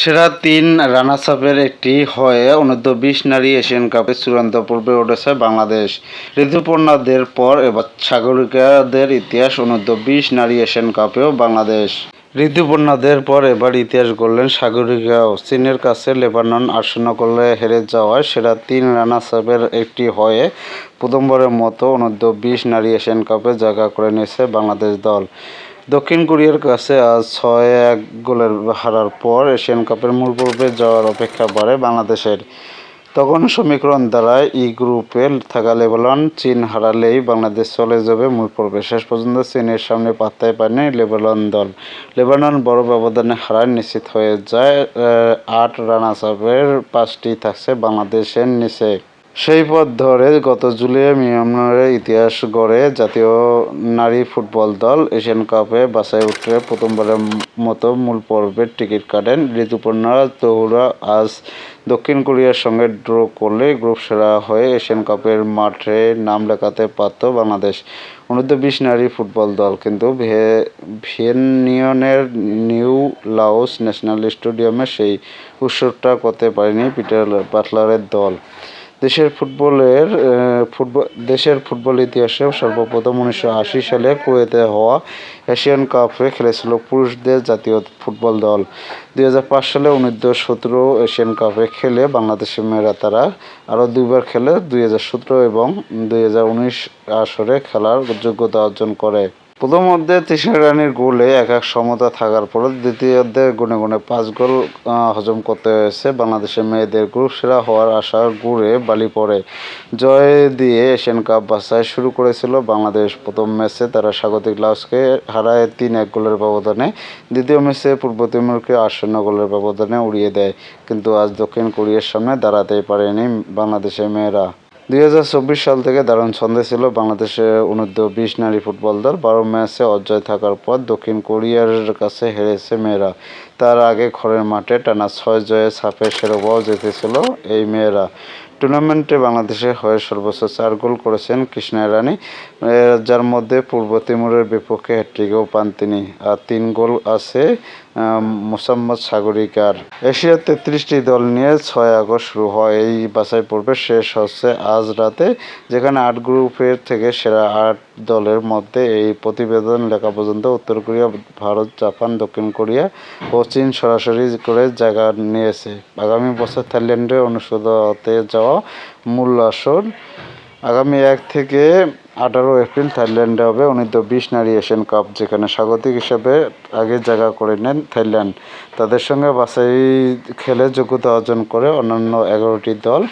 সেরা তিন রানার্স আপের একটি হয়ে অনূর্ধ্ব বিশ নারী এশিয়ান কাপের চূড়ান্ত পর্বে উঠেছে বাংলাদেশ। ঋতুপর্ণাদের পর এবার সাগরিকাদের ইতিহাস অনূর্ধ্ব বিশ নারী এশিয়ান কাপেও বাংলাদেশ। ঋতুপর্ণাদের পর এবার ইতিহাস গড়লেন সাগরিকাও চীনের কাছে লেবানন আসন্ন করলে হেরে যাওয়ায় সেরা তিন রানার্স আপের একটি হয়ে প্রথমবারের মতো অনূর্ধ্ব বিশ নারী এশিয়ান কাপে জায়গা করে নিয়েছে বাংলাদেশ দল। দক্ষিণ কোরিয়ার কাছে আজ ছয় এক গোলের হারার পর এশিয়ান কাপের মূল পর্বে যাওয়ার অপেক্ষা বাড়ে বাংলাদেশের। তখন সমীকরণ দ্বারা ই গ্রুপে থাকা লেবানন চীন হারালেই বাংলাদেশ চলে যাবে মূল পর্বে। শেষ পর্যন্ত চীনের সামনে পাত্তায় পায়নি লেবানন দল। লেবানন বড় ব্যবধানে হারায় নিশ্চিত হয়ে যায় আট রানার্স আপের পাঁচটি থাকছে বাংলাদেশের নিচে। সেই পথ ধরে গত জুলাই মিয়ানমারের ইতিহাস গড়ে জাতীয় নারী ফুটবল দল এশিয়ান কাপে বাছাই উঠে প্রথমবারের মতো মূল পর্বের টিকিট কাটেন ঋতুপর্ণা তহুরা। আজ দক্ষিণ কোরিয়ার সঙ্গে ড্র করলে গ্রুপ সেরা হয়ে এশিয়ান কাপের মাঠে নাম লেখাতে পারত বাংলাদেশ। অনূর্ধ্ব বিশ নারী ফুটবল দল, কিন্তু ভিয়েনিয়নের নিউ লাওস ন্যাশনাল স্টেডিয়ামে সেই উৎসবটা করতে পারেনি পিটার বাটলারের দল। দেশের ফুটবলের ফুটবল, দেশের ফুটবল ইতিহাসে সর্বপ্রথম উনিশশো আশি সালে কুয়েতে হওয়া এশিয়ান কাপে খেলেছিল পুরুষদের জাতীয় ফুটবল দল। দুই হাজার পাঁচ সালে অনূর্ধ্ব সতেরো এশিয়ান কাপে খেলে বাংলাদেশের মেয়েরা তারা আরও দুইবার খেলে, দুই হাজার সতেরো এবং দুই আসরে খেলার যোগ্যতা অর্জন করে। প্রথম অর্ধে তৃষ্ণা রানীর গোলে এক এক সমতা থাকার পর দ্বিতীয় অর্ধে গুনে গুনে পাঁচ গোল হজম করতে হয়েছে বাংলাদেশের মেয়েদের গ্রুপ সেরা হওয়ার আশা গুড়ে বালি পড়ে। জয় দিয়ে এশিয়ান কাপ বাছাই শুরু করেছিল বাংলাদেশ। প্রথম ম্যাচে তারা স্বাগতিক লাউসকে হারায় তিন এক গোলের ব্যবধানে। দ্বিতীয় ম্যাচে পূর্ব তিমুরকে শূন্য গোলের ব্যবধানে উড়িয়ে দেয়। কিন্তু আজ দক্ষিণ কোরিয়ার সামনে দাঁড়াতেই পারেনি বাংলাদেশের মেয়েরা। দুই হাজার চব্বিশ সাল থেকে দারুণ ছন্দে ছিল বাংলাদেশের অনূর্ধ্ব বিশ নারী ফুটবল দল। বারো ম্যাচে অজয় থাকার পর দক্ষিণ কোরিয়ার কাছে হেরেছে মেয়েরা। তার আগে খড়ের মাঠে টানা ছয় জয়ে ছাপের শিরোপাও জিতেছিল এই মেয়েরা। টুর্নামেন্টে বাংলাদেশের হয়ে সর্বোচ্চ চার গোল করেছেন কৃষ্ণা রানী যার মধ্যে পূর্ব তিমুরের বিপক্ষে হ্যাট্রিকও পান তিনি। আর তিন গোল আছে মোসাম্মদ সাগরিকার। এশিয়ার তেত্রিশটি দল নিয়ে ছয় আগস্ট শুরু হয়। এই বাছাই পর্বে শেষ হচ্ছে আজ রাতে, যেখানে আট গ্রুপের থেকে সেরা আট দলের মধ্যে এই প্রতিবেদন লেখা পর্যন্ত উত্তর কোরিয়া, ভারত, জাপান, দক্ষিণ কোরিয়া ও চীন সরাসরি করে জায়গা নিয়েছে। আগামী বছর থাইল্যান্ডে অনুষ্ঠিত হতে যাওয়া মূল আসর আগামী এক থেকে আঠারো এপ্রিল থাইল্যান্ডে হবে অনূর্ধ্ব বিশ নারী এশিয়ান কাপ, যেখানে স্বাগতিক হিসেবে আগে জায়গা করে নেন থাইল্যান্ড। তাদের সঙ্গে বাছাই খেলে যোগ্যতা অর্জন করে অন্যান্য এগারোটি দল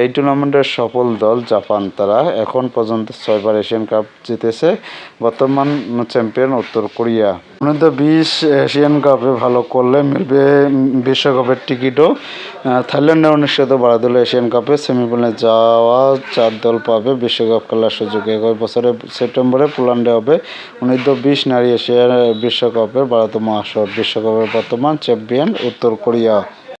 এই টুর্নামেন্টের সফল দল জাপান। তারা এখন পর্যন্ত ছয়বার এশিয়ান কাপ জিতেছে, বর্তমান চ্যাম্পিয়ন উত্তর কোরিয়া। অনূর্ধ্ব বিশ এশিয়ান কাপে ভালো করলে মিলবে বিশ্বকাপের টিকিটও। থাইল্যান্ডে অনুষ্ঠিত বারাদুল এশিয়ান কাপে। সেমিফাইনালে যাওয়া চার দল পাবে বিশ্বকাপ খেলার সুযোগ। একই বছরের সেপ্টেম্বরে পোল্যান্ডে হবে। অনূর্ধ্ব বিশ নারী এশিয়া বিশ্বকাপের বারোতম আসর। বিশ্বকাপের বর্তমান চ্যাম্পিয়ন উত্তর কোরিয়া।